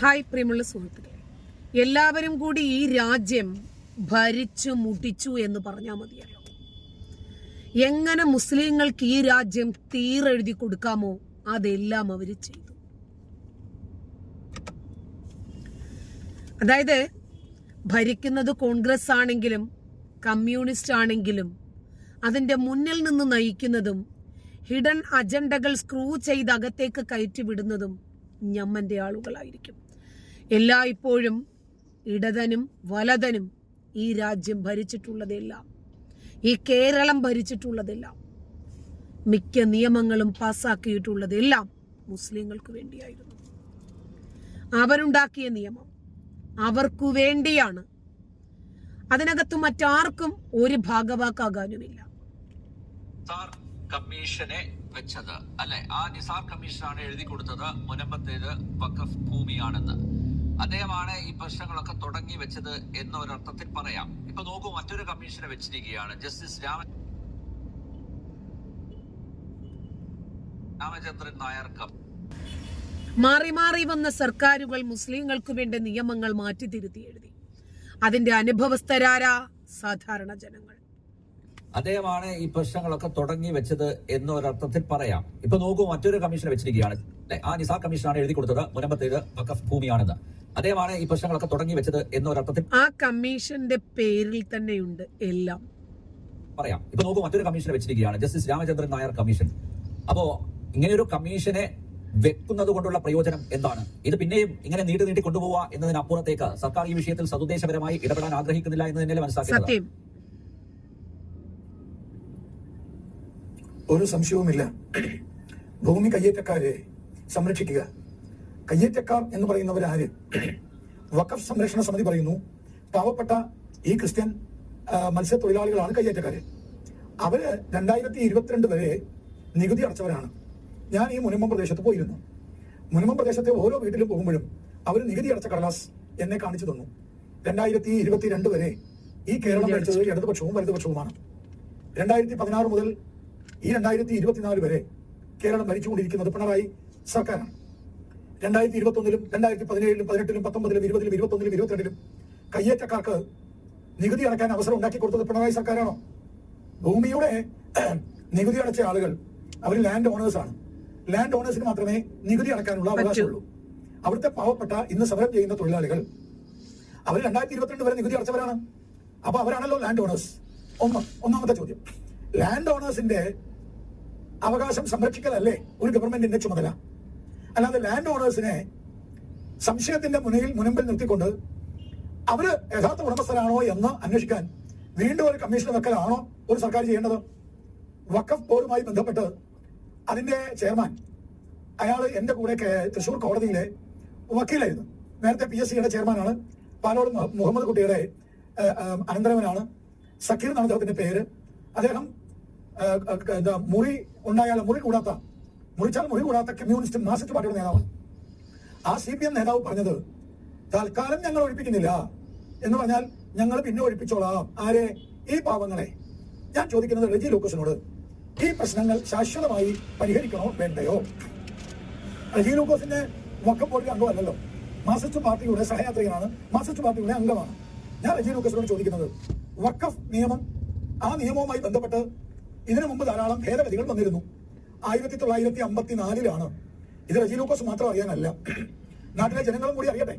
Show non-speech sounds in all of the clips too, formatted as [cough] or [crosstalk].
Hi പ്രിയമുള്ള സുഹൃത്തുക്കളെ. എല്ലാവരും കൂടി ഈ രാജ്യം ഭരിച്ചു മുട്ടിച്ചു എന്ന് പറഞ്ഞാൽ മതിയല്ലോ. എങ്ങനെ മുസ്ലിങ്ങൾക്ക് ഈ രാജ്യം തീരെഴുതി കൊടുക്കാമോ അതെല്ലാം അവർ ചെയ്തു. അതായത് ഭരിക്കുന്നത് കോൺഗ്രസ് ആണെങ്കിലും കമ്മ്യൂണിസ്റ്റ് ആണെങ്കിലും അതിന്റെ മുന്നിൽ നിന്ന് നയിക്കുന്നതും ഹിഡൻ അജണ്ടകൾ സ്ക്രൂ ചെയ്ത് അകത്തേക്ക് കയറ്റി വിടുന്നതും ഞമ്മന്റെ ആളുകളായിരിക്കും. എല്ലായ്പ്പോഴും ഇടതനും വലതനും ഈ രാജ്യം ഭരിച്ചിട്ടുള്ളതില്ല ഈ കേരളം ഭരിച്ചിട്ടുള്ളതെല്ലാം മിക്ക നിയമങ്ങളും പാസ്സാക്കിയിട്ടുള്ളതെല്ലാം മുസ്ലിങ്ങൾക്ക് വേണ്ടിയായിരുന്നു. അവരുണ്ടാക്കിയ നിയമം അവർക്കു വേണ്ടിയാണ്. അതിനകത്ത് മറ്റാർക്കും ഒരു ഭാഗവാക്കാകാനുമില്ല. കമ്മീഷനെ അല്ലെ? ആ നിസാർ കമ്മീഷനാണ് എഴുതി കൊടുത്തത് മുനമ്പത്തേത് വഖഫ് ഭൂമിയാണെന്ന്. അദ്ദേഹമാണ് ഈ പ്രശ്നങ്ങളൊക്കെ തുടങ്ങി വെച്ചത് എന്ന ഒരർത്ഥത്തിൽ പറയാം. ഇപ്പൊ നോക്കൂ മറ്റൊരു കമ്മീഷനെ വെച്ചിരിക്കുകയാണ് ജസ്റ്റിസ് രാമ രാമചന്ദ്രൻ നായർ മാറി മാറി വന്ന സർക്കാരുകൾ മുസ്ലിങ്ങൾക്ക് വേണ്ടി നിയമങ്ങൾ മാറ്റി തിരുത്തി എഴുതി. അതിന്റെ അനുഭവസ്ഥരാരാ സാധാരണ ജനങ്ങൾ. അദ്ദേഹമാണ് ഈ പ്രശ്നങ്ങളൊക്കെ തുടങ്ങി വെച്ചത് എന്ന ഒരർത്ഥത്തിൽ പറയാം. ഇപ്പൊ നോക്കൂ മറ്റൊരു കമ്മീഷൻ വെച്ചിരിക്കുകയാണ്. ആ നിസാർ കമ്മീഷനാണ് എഴുതി കൊടുത്തത് മുനമ്പത്തേത് വഖഫ് ഭൂമിയാണെന്ന്. അദ്ദേഹമാണ് ഈ പ്രശ്നങ്ങളൊക്കെ തുടങ്ങി വെച്ചത് എന്ന ഒരർത്ഥത്തിൽ ആ കമ്മീഷന്റെ പേരിൽ തന്നെയുണ്ട് എല്ലാം. പറയാം. ഇപ്പൊ നോക്കൂ മറ്റൊരു കമ്മീഷൻ വെച്ചിരിക്കുകയാണ്. Justice Ramachandran Nair commission. അപ്പോ ഇങ്ങനെയൊരു കമ്മീഷനെ വെക്കുന്നത് കൊണ്ടുള്ള പ്രയോജനം എന്താണ്? ഇത് പിന്നെയും ഇങ്ങനെ നീട്ടി നീട്ടി കൊണ്ടുപോവുക എന്നതിനപ്പുറത്തേക്ക് സർക്കാർ ഈ വിഷയത്തിൽ സതുദ്ദേശപരമായി ഇടപെടാൻ ആഗ്രഹിക്കുന്നില്ല എന്ന് തന്നെയല്ലേ മനസ്സിലാക്കുന്നത് ഒരു സംശയവുമില്ല. ഭൂമി കയ്യേറ്റക്കാരെ സംരക്ഷിക്കുക. കയ്യേറ്റക്കാർ എന്ന് പറയുന്നവരാര്? വഖഫ് സംരക്ഷണ സമിതി പറയുന്നു പാവപ്പെട്ട ഈ ക്രിസ്ത്യൻ മത്സ്യത്തൊഴിലാളികളാണ് കയ്യേറ്റക്കാര്. അവർ രണ്ടായിരത്തി ഇരുപത്തിരണ്ട് വരെ നികുതി അടച്ചവരാണ്. ഞാൻ ഈ മുനമ്പം പ്രദേശത്ത് പോയിരുന്നു. മുനമ്പം പ്രദേശത്തെ ഓരോ വീട്ടിലും പോകുമ്പോഴും അവർ നികുതി അടച്ച കടലാസ് എന്നെ കാണിച്ചു തന്നു. രണ്ടായിരത്തി ഇരുപത്തിരണ്ട് വരെ ഈ കേരളം കഴിച്ചത് ഇടതുപക്ഷവും വലതുപക്ഷവുമാണ്. രണ്ടായിരത്തി പതിനാറ് മുതൽ ഈ രണ്ടായിരത്തി ഇരുപത്തിനാല് വരെ കേരളം ഭരിച്ചുകൊണ്ടിരിക്കുന്നത് പിണറായി സർക്കാരാണ്. രണ്ടായിരത്തി ഇരുപത്തി ഒന്നിലും രണ്ടായിരത്തി പതിനേഴിലും പതിനെട്ടിലും പത്തൊമ്പതിലും ഇരുപതിലും ഇരുപത്തൊന്നിലും ഇരുപത്തിരണ്ടിലും കയ്യേറ്റക്കാർക്ക് നികുതി അടക്കാൻ അവസരം ഉണ്ടാക്കി കൊടുത്തത് പിണറായി സർക്കാരാണോ? ഭൂമിയുടെ [clears throat] നികുതി അടച്ച ആളുകൾ അവർ ലാൻഡ് ഓണേഴ്സ് ആണ്. ലാൻഡ് ഓണേഴ്സിന് മാത്രമേ നികുതി അടക്കാനുള്ള അവകാശമുള്ളൂ. അവിടുത്തെ പാവപ്പെട്ട ഇന്ന് സമരം ചെയ്യുന്ന തൊഴിലാളികൾ അവർ രണ്ടായിരത്തി ഇരുപത്തിരണ്ട് വരെ നികുതി അടച്ചവരാണ്. അപ്പൊ അവരാണല്ലോ ലാൻഡ് ഓണേഴ്സ് ഒന്ന് ഒന്നാമത്തെ ചോദ്യം. ലാൻഡ് ഓണേഴ്സിന്റെ അവകാശം സംരക്ഷിക്കലല്ലേ? ഒരു ഗവൺമെന്റിന്റെ ചുമതല. അല്ലാതെ ലാൻഡ് ഓണേഴ്സിനെ സംശയത്തിന്റെ മുനയിൽ മുനമ്പിൽ നിർത്തിക്കൊണ്ട് അവർ യഥാർത്ഥ ഉടമസ്ഥരാണോ എന്ന് അന്വേഷിക്കാൻ വീണ്ടും ഒരു കമ്മീഷൻ വെക്കലാണോ ഒരു സർക്കാർ ചെയ്യേണ്ടത്? വഖഫ് ബോർഡുമായി ബന്ധപ്പെട്ട് അതിന്റെ ചെയർമാൻ അയാൾ എന്റെ കൂടെ തൃശൂർ കോടതിയിലെ വക്കീലായിരുന്നു. നേരത്തെ പി എസ് സിയുടെ ചെയർമാനാണ്. പാലോട് മുഹമ്മദ് കുട്ടിയുടെ അനന്തരവനാണ്. സക്കീർ എന്നാണ് അദ്ദേഹത്തിന്റെ പേര്. അദ്ദേഹം എന്താ മുറി ഉണ്ടായാൽ മുറി കൂടാത്ത മുറിച്ചാൽ മുറി കൂടാത്ത കമ്മ്യൂണിസ്റ്റ് മാർക്സിസ്റ്റ് പാർട്ടിയുടെ നേതാവാണ്. ആ സി പി എം നേതാവ് പറഞ്ഞത് തൽക്കാലം ഞങ്ങൾ ഒഴിപ്പിക്കുന്നില്ല. എന്ന് പറഞ്ഞാൽ ഞങ്ങൾ പിന്നെ ഒഴിപ്പിച്ചോളാം. ആരെ? ഈ പാവങ്ങളെ. ഞാൻ ചോദിക്കുന്നത് റെജി ലൂക്കസിനോട് ഈ പ്രശ്നങ്ങൾ ശാശ്വതമായി പരിഹരിക്കണോ വേണ്ടയോ? റെജി ലൂക്കോസിന്റെ വക്കം ബോർഡിലെ അംഗമല്ലല്ലോ മാസിസ്റ്റ് പാർട്ടിയുടെ സഹയാത്രികനാണ് മാസിസ്റ്റ് പാർട്ടിയുടെ അംഗമാണ്. ഞാൻ റെജി ലൂക്കസിനോട് ചോദിക്കുന്നത് വക്കഫ് നിയമം ആ നിയമവുമായി ബന്ധപ്പെട്ട് ഇതിനു മുമ്പ് ധാരാളം ഭേദഗതികൾ വന്നിരുന്നു. ആയിരത്തി തൊള്ളായിരത്തി അമ്പത്തിനാലിലാണ് ഇത് റെജി ലൂക്കോസ് മാത്രം അറിയാനല്ല. നാട്ടിലെ ജനങ്ങളും കൂടി അറിയട്ടെ.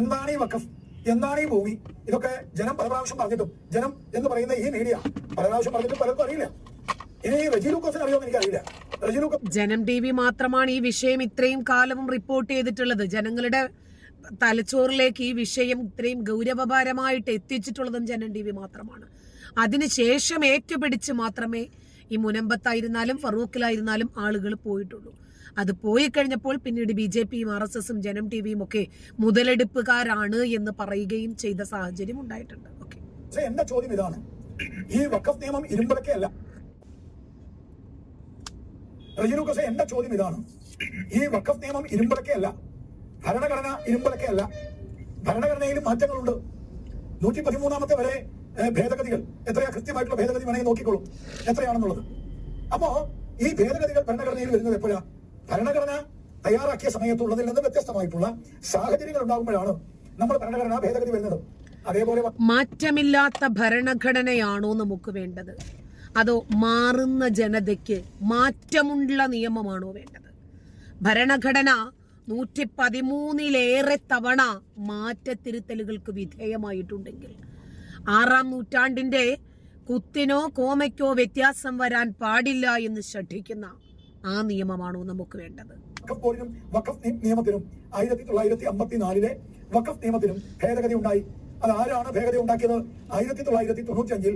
എന്താണ് ഈ വക്കഫ് എന്താണ് ഈ ഭൂമി? ഇതൊക്കെ ജനം പല പ്രാവശ്യം പറഞ്ഞിട്ടും ജനം എന്ന് പറയുന്ന ഈ മീഡിയ പല പ്രാവശ്യം പറഞ്ഞിട്ടും പലർക്കും അറിയില്ല. ഇനി അറിയോ ലൂക്കോസിന് അറിയുമെന്ന് എനിക്കറിയില്ല. ജനം ടി വി മാത്രമാണ് ഈ വിഷയം ഇത്രയും കാലവും റിപ്പോർട്ട് ചെയ്തിട്ടുള്ളത്. ജനങ്ങളുടെ തലച്ചോറിലേക്ക് ഈ വിഷയം ഇത്രയും ഗൗരവപരമായിട്ട് എത്തിച്ചിട്ടുള്ളതും ജനം ടി വി മാത്രമാണ്. അതിനുശേഷം ഏറ്റുപിടിച്ച് മാത്രമേ ഈ മുനമ്പത്തായിരുന്നാലും ഫറൂഖിലായിരുന്നാലും ആളുകൾ പോയിട്ടുള്ളൂ. അത് പോയി കഴിഞ്ഞപ്പോൾ പിന്നീട് ബി ജെ പിയും ആർ എസ് എസും ജനം ടി വിയും ഒക്കെ മുതലെടുപ്പുകാരാണ് എന്ന് പറയുകയും ചെയ്ത സാഹചര്യം ഉണ്ടായിട്ടുണ്ട്. ഓക്കെ. എന്താ ചോദ്യം ഇതാണ്. ഈ വക്കഫ് നിയമം ഇരുമ്പലക്കയല്ല റജീനുക്കസെ എന്റെ ചോദ്യം ഇതാണ്. ഈ വക്കഫ് നിയമം ഇരുമ്പലക്കയല്ല ഭരണഘടന ഇരുമ്പലക്കയല്ല ഭരണഘടനയിൽ മാറ്റങ്ങളുണ്ട്. നൂറ്റി പതിമൂന്നാമത്തെ വരെ ഭേദഗതികൾ. എത്രയാ കൃത്യമായിട്ടുള്ള ഭേദഗതി വേണമെങ്കിൽ നോക്കിക്കോളും. എത്രയാണെന്നുള്ളത്. അപ്പോ ഈ ഭേദഗതികൾ ഭരണഘടനയിൽ വരുന്നത് എപ്പോഴാ? ഭരണഘടന തയ്യാറാക്കിയ സമയത്തുള്ളതിൽ നിന്ന് വ്യത്യസ്തമായിട്ടുള്ള സാഹചര്യങ്ങൾ ഉണ്ടാകുമ്പോഴാണ് നമ്മുടെ ഭരണഘടന ഭേദഗതി വരുന്നത്. അതേപോലെ മാറ്റമില്ലാത്ത ഭരണഘടനയാണോ നമുക്ക് വേണ്ടത്? അതോ മാറുന്ന ജനതയ്ക്ക് മാറ്റമുള്ള നിയമമാണോ വേണ്ടത്? ഭരണഘടന നൂറ്റി പതിമൂന്നിലേറെ തവണ മാറ്റത്തിരുത്തലുകൾക്ക് വിധേയമായിട്ടുണ്ടെങ്കിൽ ആറാം നൂറ്റാണ്ടിന്റെ കുത്തിനോ കോമയ്ക്കോ വ്യത്യാസം വരാൻ പാടില്ല എന്ന് ശ്രദ്ധിക്കുന്ന ആ നിയമമാണോ നമുക്ക് വേണ്ടത്? വഖഫ് ബോർഡിനും വഖഫ് നിയമത്തിനും ആയിരത്തി തൊള്ളായിരത്തി അമ്പത്തിനാലിലെ വഖഫ് നിയമത്തിനും ഭേദഗതി ഉണ്ടായി. അത് ആരാണ് ഭേദഗതി ഉണ്ടാക്കിയത്? ആയിരത്തി തൊള്ളായിരത്തി തൊണ്ണൂറ്റി അഞ്ചിൽ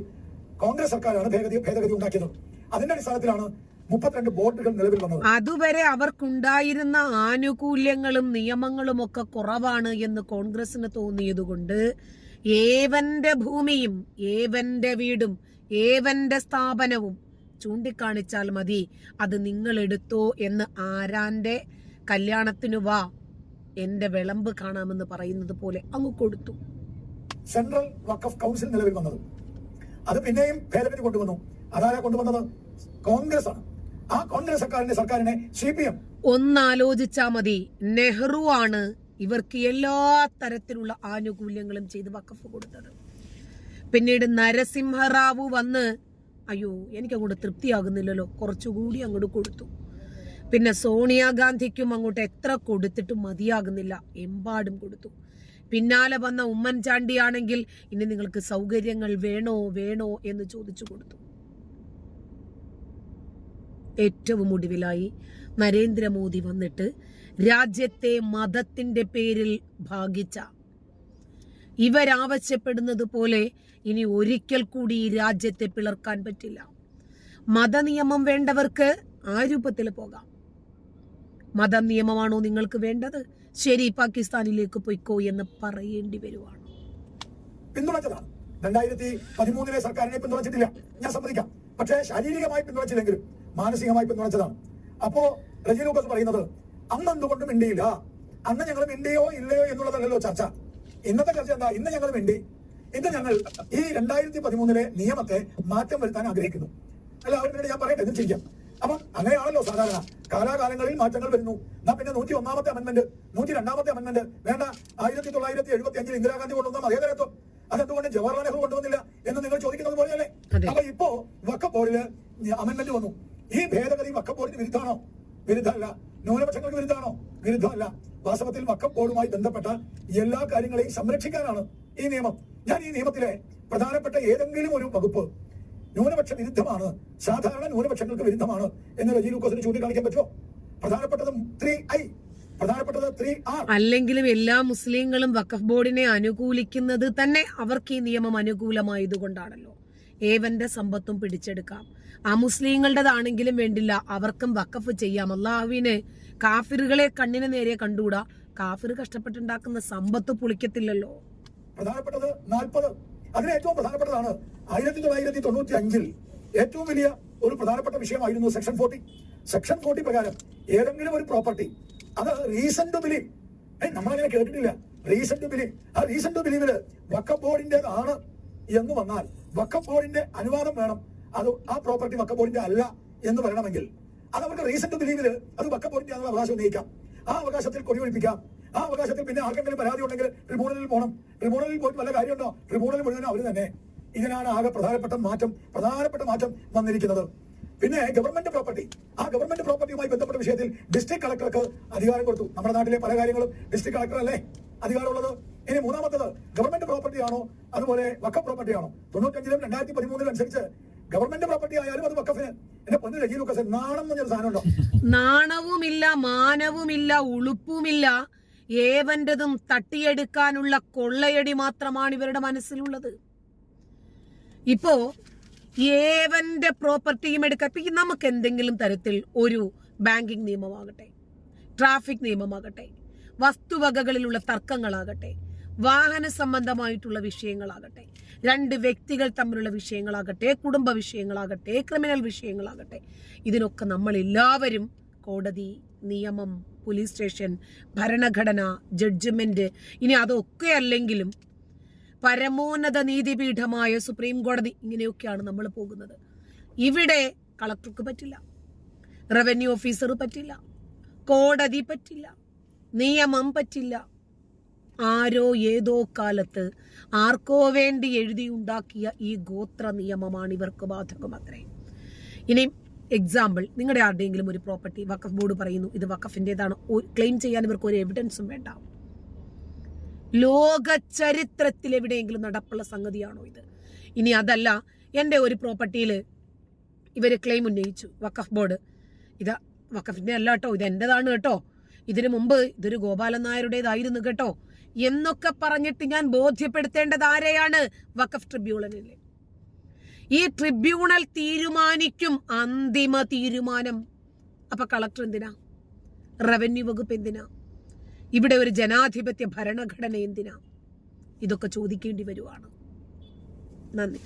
കോൺഗ്രസ് സർക്കാരാണ് ഭേദഗതി ഭേദഗതി ഉണ്ടാക്കിയത്. അതിന്റെ അടിസ്ഥാനത്തിലാണ് മുപ്പത്തിരണ്ട് ബോർഡുകൾ നിലവിൽ വന്നത്. അതുവരെ അവർക്കുണ്ടായിരുന്ന ആനുകൂല്യങ്ങളും നിയമങ്ങളും ഒക്കെ കുറവാണ് എന്ന് കോൺഗ്രസിന് തോന്നിയതുകൊണ്ട് ഏവന്റെ ഭൂമിയും ഏവന്റെ വീടും ഏവന്റെ സ്ഥാപനവും ചൂണ്ടിക്കാണിച്ചാൽ മതി. അത് നിങ്ങൾ എടുത്തോ എന്ന് ആരാന്റെ കല്യാണത്തിനു വാ എന്റെ വിളമ്പ് കാണാമെന്ന് പറയുന്നത് പോലെ അങ്ങ് കൊടുത്തു. സെൻട്രൽ വഖഫ് കൗൺസിൽ നിലവിൽ വന്നത്. അത് പിന്നെയും ഭേദഗതി കൊണ്ടുവന്നു. അതാരാ കൊണ്ടുവന്നത്? കോൺഗ്രസ് ആണ്. ആ കോൺഗ്രസ് സർക്കാരിന്റെ സർക്കാരിനെ സി പി എം ഒന്നാലോചിച്ചാ മതി. നെഹ്റു ആണ് ഇവർക്ക് എല്ലാ തരത്തിലുള്ള ആനുകൂല്യങ്ങളും ചെയ്ത് വക്കഫ് കൊടുത്തത്. പിന്നീട് നരസിംഹറാവു വന്ന് അയ്യോ എനിക്ക് അങ്ങോട്ട് തൃപ്തിയാകുന്നില്ലല്ലോ കുറച്ചുകൂടി അങ്ങോട്ട് കൊടുത്തു. പിന്നെ സോണിയാഗാന്ധിക്കും അങ്ങോട്ട് എത്ര കൊടുത്തിട്ടും മതിയാകുന്നില്ല എമ്പാടും കൊടുത്തു. പിന്നാലെ വന്ന ഉമ്മൻചാണ്ടിയാണെങ്കിൽ ഇനി നിങ്ങൾക്ക് സൗകര്യങ്ങൾ വേണോ വേണോ എന്ന് ചോദിച്ചു കൊടുത്തു. ഏറ്റവും ഒടുവിലായി നരേന്ദ്രമോദി വന്നിട്ട് രാജ്യത്തെ മതത്തിന്റെ പേരിൽ ഭാഗിച്ച. ഇവരാവശ്യപ്പെടുന്നത് പോലെ ഇനി ഒരിക്കൽ കൂടി ഈ രാജ്യത്തെ പിളർക്കാൻ പറ്റില്ല. മതനിയമം വേണ്ടവർക്ക് ആ രൂപത്തിൽ പോകാം. മതം നിയമമാണോ നിങ്ങൾക്ക് വേണ്ടത്? ശരി പാകിസ്ഥാനിലേക്ക് പോയിക്കോ എന്ന് പറയേണ്ടി വരുവാണ്. പിന്തുണച്ചതാണ് രണ്ടായിരത്തി പതിമൂന്നിലെ സർക്കാരിനെ പിന്തുണച്ചിട്ടില്ല. ഞാൻ സമ്മതിക്കാം. പക്ഷേ ശാരീരികമായി പിന്തുണച്ചില്ലെങ്കിലും മാനസികമായി പിന്തുണച്ചതാണ്. അപ്പോ റജി ലൂക്കസ് പറയുന്നത് അന്ന് എന്തുകൊണ്ട് മിണ്ടിയില്ല. അന്ന് ഞങ്ങൾ മിണ്ടിയോ ഇല്ലയോ എന്നുള്ളതല്ലല്ലോ ചർച്ച. ഇന്നത്തെ ചർച്ച എന്താ? ഇന്ന് ഞങ്ങൾ മിണ്ടി. ഇന്ന് ഞങ്ങൾ ഈ രണ്ടായിരത്തി പതിമൂന്നിലെ നിയമത്തെ മാറ്റം വരുത്താൻ ആഗ്രഹിക്കുന്നു. അല്ല അവരുടെ ഞാൻ പറയട്ടെ എന്ന് ചെയ്യാം അപ്പം അങ്ങനെയാണല്ലോ സാധാരണ. കാലാകാലങ്ങളിൽ മാറ്റങ്ങൾ വരുന്നു. എന്നാ പിന്നെ നൂറ്റി ഒന്നാമത്തെ അമൻമെന്റ് നൂറ്റി രണ്ടാമത്തെ അമൻമെന്റ് വേണ്ട ആയിരത്തി തൊള്ളായിരത്തി എഴുപത്തി അഞ്ചിൽ ഇന്ദിരാഗാന്ധി കൊണ്ടുവന്ന അതേ മതേതരത്വം. അതെന്തുകൊണ്ട് ജവഹർലാൽ നെഹ്റു കൊണ്ടുവന്നില്ല എന്ന് നിങ്ങൾ ചോദിക്കുന്നത് പോലെയല്ലേ. അപ്പൊ ഇപ്പോ വക്കഫ് ബോർഡിൽ അമൻമെന്റ് വന്നു. ഈ ഭേദഗതി വക്കഫ് ബോർഡിന് വിരുദ്ധമാണോ? വിരുദ്ധമല്ല. ന്യൂനപക്ഷങ്ങൾക്ക് വിരുദ്ധമാണോ? വിരുദ്ധമല്ല. വാസ്തവത്തിൽ വക്കം ബോർഡുമായി ബന്ധപ്പെട്ട എല്ലാ കാര്യങ്ങളെയും സംരക്ഷിക്കാനാണ് ഈ നിയമം. ഞാൻ ഈ നിയമത്തിലെ പ്രധാനപ്പെട്ട ഏതെങ്കിലും ഒരു വകുപ്പ് ന്യൂനപക്ഷ വിരുദ്ധമാണ് സാധാരണ ന്യൂനപക്ഷങ്ങൾക്ക് വിരുദ്ധമാണ് എന്ന് രജി ലൂക്കോസിന് ചൂണ്ടിക്കാണിക്കാൻ പറ്റുമോ? പ്രധാനപ്പെട്ടത് ത്രീ ഐ. അല്ലെങ്കിലും എല്ലാ മുസ്ലിങ്ങളും വഖഫ് ബോർഡിനെ അനുകൂലിക്കുന്നത് തന്നെ അവർക്ക് ഈ നിയമം അനുകൂലമായതുകൊണ്ടാണല്ലോ. ഏവന്റെ സമ്പത്തും പിടിച്ചെടുക്കാം. ആ മുസ്ലിങ്ങളുടേതാണെങ്കിലും വേണ്ടില്ല അവർക്കും വക്കഫ് ചെയ്യാം. അള്ളാഹുവിന് കാഫിറുകളെ കണ്ണിന് നേരെ കണ്ടുകൂടാ? കാഫിർ കഷ്ടപ്പെട്ടുണ്ടാക്കുന്ന സമ്പത്ത് പുളിക്കത്തില്ലല്ലോ. പ്രധാനപ്പെട്ടത് നാൽപ്പത്. അതിന് ഏറ്റവും പ്രധാനപ്പെട്ടതാണ് ആയിരത്തി തൊള്ളായിരത്തി തൊണ്ണൂറ്റി അഞ്ചിൽ ഏറ്റവും വലിയ ഒരു പ്രധാനപ്പെട്ട വിഷയമായിരുന്നു സെക്ഷൻ ഫോർട്ടി. സെക്ഷൻ ഫോർട്ടി പ്രകാരം ഏതെങ്കിലും ഒരു പ്രോപ്പർട്ടി അത് റീസൺ ടു ബിലീവ് നമ്മളങ്ങനെ കേട്ടിട്ടില്ല. റീസൺ ടു ബിലീവ് ആ റീസൺ ടു ബിലീവിൽ ബോർഡിന്റേതാണ് എന്ന് വന്നാൽ വക്കഫ് ബോർഡിന്റെ അനുവാദം വേണം. അത് ആ പ്രോപ്പർട്ടി വക്കഫ് ബോർഡിന്റെ അല്ല എന്ന് പറയണമെങ്കിൽ അത് അവർക്ക് റീസൺ ടു അത് വക്കഫ് ബോർഡിന്റെ അവകാശം ഉന്നയിക്കാം. ആ അവകാശത്തിൽ കൊടിയൊഴിപ്പിക്കാം ആ അവകാശത്തിൽ പിന്നെ ആർക്കെങ്കിലും പരാതി ഉണ്ടെങ്കിൽ ട്രിബ്യൂണലിൽ പോകണം ട്രിബ്യൂണലിൽ പോയിട്ട് വല്ല കാര്യമുണ്ടോ? ട്രിബ്യൂണലിൽ മുഴുവൻ അവർ തന്നെ. ഇതിനാണ് ആകെ പ്രധാനപ്പെട്ട മാറ്റം പ്രധാനപ്പെട്ട മാറ്റം വന്നിരിക്കുന്നത്. പിന്നെ ഗവൺമെന്റ് പ്രോപ്പർട്ടി ആ ഗവൺമെന്റ് പ്രോപ്പർട്ടിയുമായി ബന്ധപ്പെട്ട വിഷയത്തിൽ ഡിസ്ട്രിക്ട് കളക്ടർക്ക് അധികാരം കൊടുത്തു. നമ്മുടെ നാട്ടിലെ പല കാര്യങ്ങളും ഡിസ്ട്രിക്ട് കളക്ടർ അല്ലേ? അധികാരമുള്ളത്. ഇനി മൂന്നാമത്തത് ഗവൺമെന്റ് പ്രോപ്പർട്ടി ആണോ? അതുപോലെ വക്ക പ്രോപ്പർട്ടി ആണോ? തൊണ്ണൂറ്റഞ്ചിലും രണ്ടായിരത്തി പതിമൂന്നിലും അനുസരിച്ച് ഗവൺമെന്റ് പ്രോപ്പർട്ടി ആയാലും അത് വക്കഫിന് എന്റെ പൊന്നു രജി ലൂക്കസ് നാണം എന്ന് സാധനം ഉണ്ടോ നാണവുമില്ല മാനവുമില്ല ഉളുപ്പുമില്ല. ഏവന്റതും തട്ടിയെടുക്കാനുള്ള കൊള്ളയടി മാത്രമാണ് ഇവരുടെ മനസ്സിലുള്ളത്. ഇപ്പോ ഏവന്റെ പ്രോപ്പർട്ടിയും ഈ നമുക്ക് എന്തെങ്കിലും തരത്തിൽ ഒരു ബാങ്കിങ് നിയമമാകട്ടെ ട്രാഫിക് നിയമമാകട്ടെ വസ്തുവകകളിലുള്ള തർക്കങ്ങളാകട്ടെ വാഹന സംബന്ധമായിട്ടുള്ള വിഷയങ്ങളാകട്ടെ രണ്ട് വ്യക്തികൾ തമ്മിലുള്ള വിഷയങ്ങളാകട്ടെ കുടുംബ വിഷയങ്ങളാകട്ടെ ക്രിമിനൽ വിഷയങ്ങളാകട്ടെ ഇതിനൊക്കെ നമ്മൾ എല്ലാവരും കോടതി നിയമം പോലീസ് സ്റ്റേഷൻ ഭരണഘടന ജഡ്ജ്മെന്റ് ഇനി അതൊക്കെ അല്ലെങ്കിലും പരമോന്നത നീതിപീഠമായ സുപ്രീം കോടതി ഇങ്ങനെയൊക്കെയാണ് നമ്മൾ പോകുന്നത്. ഇവിടെ കളക്ടർക്ക് പറ്റില്ല റവന്യൂ ഓഫീസർ പറ്റില്ല കോടതി പറ്റില്ല നിയമം പറ്റില്ല. ആരോ ഏതോ കാലത്ത് ആർക്കോ വേണ്ടി എഴുതിയുണ്ടാക്കിയ ഈ ഗോത്ര നിയമമാണ് ഇവർക്ക് ബാധകമത്രേ ഇനി എക്സാമ്പിൾ നിങ്ങളുടെ ആരുടെയെങ്കിലും ഒരു പ്രോപ്പർട്ടി വഖഫ് ബോർഡ് പറയുന്നു ഇത് വഖഫിന്റെതാണ്. ക്ലെയിം ചെയ്യാൻ ഇവർക്ക് ഒരു എവിഡൻസും വേണ്ട. ലോക ചരിത്രത്തിൽ എവിടെയെങ്കിലും നടപ്പുള്ള സംഗതിയാണോ ഇത്? ഇനി അതല്ല എന്റെ ഒരു പ്രോപ്പർട്ടിയിൽ ഇവർ ക്ലെയിം ഉന്നയിച്ചു വക്കഫ് ബോർഡ്. ഇത് വഖഫിന്റെ അല്ല കേട്ടോ ഇത് എന്റെതാണ് കേട്ടോ. ഇതിനു മുമ്പ് ഇതൊരു ഗോപാലൻ നായരുടേതായിരുന്നു കേട്ടോ. എന്നൊക്കെ പറഞ്ഞിട്ട് ഞാൻ ബോധ്യപ്പെടുത്തേണ്ടത് ആരെയാണ്? വക്കഫ് ട്രിബ്യൂണലിനെ ഈ ട്രിബ്യൂണൽ തീരുമാനിക്കും അന്തിമ തീരുമാനം. അപ്പൊ കളക്ടർ എന്തിനാ? റവന്യൂ വകുപ്പ് എന്തിനാ? ഇവിടെ ഒരു ജനാധിപത്യ ഭരണഘടന എന്തിനാ? ഇതൊക്കെ ചോദിക്കേണ്ടി വരുവാണ്. നന്ദി.